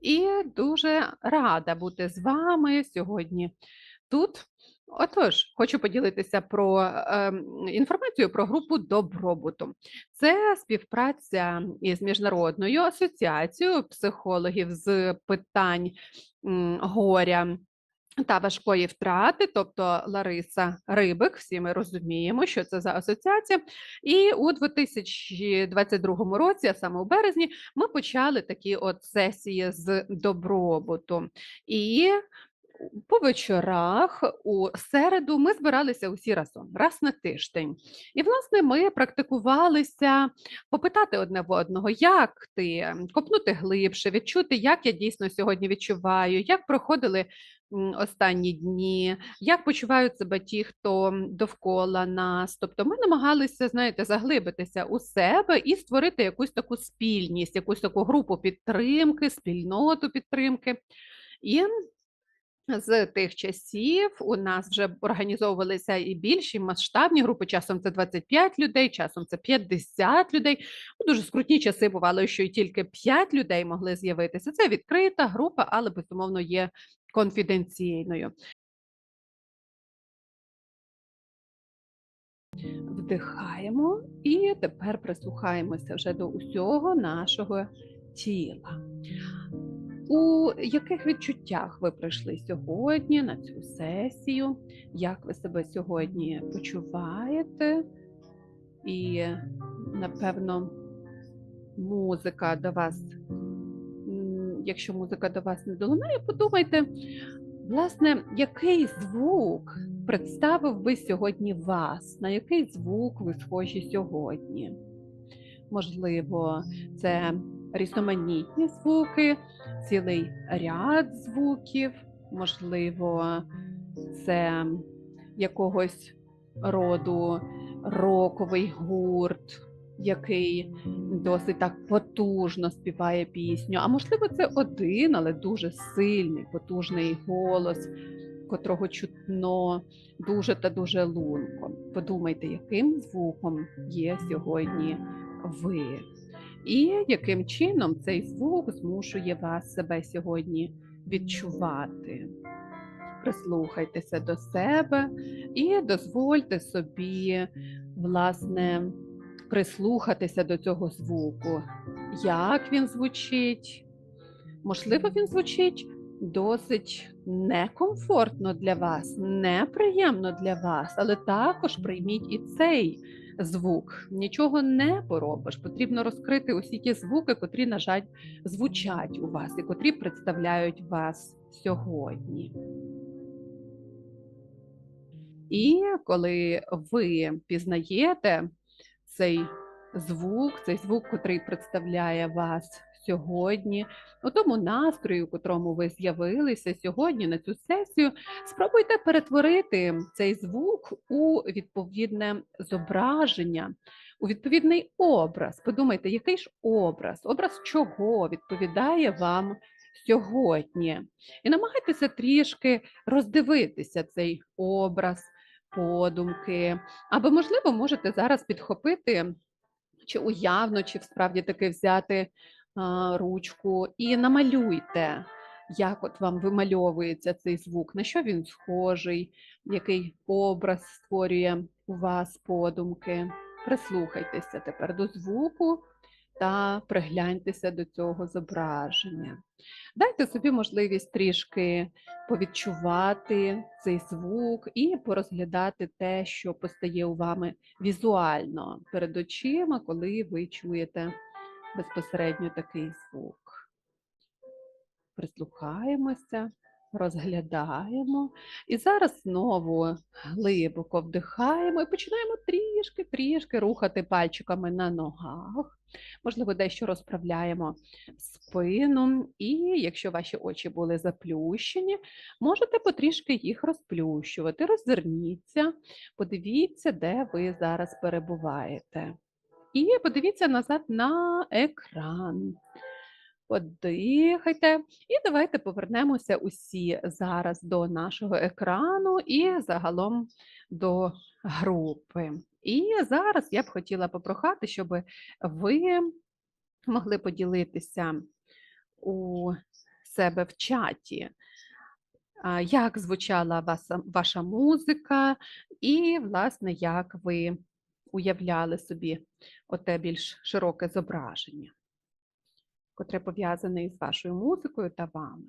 і дуже рада бути з вами сьогодні тут. Отож, хочу поділитися про е, інформацію про групу добробуту. Це співпраця із міжнародною асоціацією психологів з питань горя та важкої втрати, тобто Лариса Рибик. Всі ми розуміємо, що це за асоціація. І у 2022 році, а саме у березні, ми почали такі от сесії з добробуту. І по вечорах у середу ми збиралися усі разом, раз на тиждень. І, власне, ми практикувалися попитати одне в одного, як ти копнути глибше, відчути, як я дійсно сьогодні відчуваю, як проходили останні дні, як почувають себе ті, хто довкола нас. Тобто ми намагалися, знаєте, заглибитися у себе і створити якусь таку спільність, якусь таку групу підтримки, спільноту підтримки. І з тих часів у нас вже організовувалися і більші масштабні групи. Часом це 25 людей, часом це 50 людей. У дуже скрутні часи бувало, що і тільки 5 людей могли з'явитися. Це відкрита група, але безумовно є конфіденційною. Вдихаємо і тепер прислухаємося вже до усього нашого тіла. У яких відчуттях ви прийшли сьогодні на цю сесію? Як ви себе сьогодні почуваєте? І, напевно, музика до вас, якщо музика до вас не долунає, подумайте, власне, який звук представив би сьогодні вас? На який звук ви схожі сьогодні? Можливо, це різноманітні звуки, цілий ряд звуків, можливо, це якогось роду роковий гурт, який досить так потужно співає пісню. А можливо, це один, але дуже сильний, потужний голос, котрого чутно дуже та дуже лунко. Подумайте, яким звуком є сьогодні ви. І яким чином цей звук змушує вас себе сьогодні відчувати. Прислухайтеся до себе і дозвольте собі, власне, прислухатися до цього звуку. Як він звучить? Можливо, він звучить досить некомфортно для вас, неприємно для вас, але також прийміть і цей звук. Нічого не поробиш. Потрібно розкрити усі ті звуки, котрі, на жаль, звучать у вас і котрі представляють вас сьогодні. І коли ви пізнаєте цей звук, цей звук, котрий представляє вас сьогодні, у тому настрою, у котрому ви з'явилися сьогодні на цю сесію, спробуйте перетворити цей звук у відповідне зображення, у відповідний образ. Подумайте, який ж образ, образ чого відповідає вам сьогодні. І намагайтеся трішки роздивитися цей образ, подумки, або, можливо, можете зараз підхопити. Чи уявно, чи справді таки взяти а, ручку і намалюйте, як от вам вимальовується цей звук, на що він схожий, який образ створює у вас подумки. Прислухайтеся тепер до звуку та пригляньтеся до цього зображення. Дайте собі можливість трішки повідчувати цей звук і порозглядати те, що постає у вами візуально перед очима, коли ви чуєте безпосередньо такий звук. Прислухаємося, розглядаємо. І зараз знову глибоко вдихаємо і починаємо трішки-трішки рухати пальчиками на ногах. Можливо, дещо розправляємо спину, і якщо ваші очі були заплющені, можете потрішки їх розплющувати. Розверніться, подивіться, де ви зараз перебуваєте. І подивіться назад на екран. Подихайте, і давайте повернемося усі зараз до нашого екрану і загалом до групи. І зараз я б хотіла попрохати, щоб ви могли поділитися у себе в чаті. Як звучала ваша музика, і, власне, як ви уявляли собі оте більш широке зображення, котре пов'язане із вашою музикою та вами.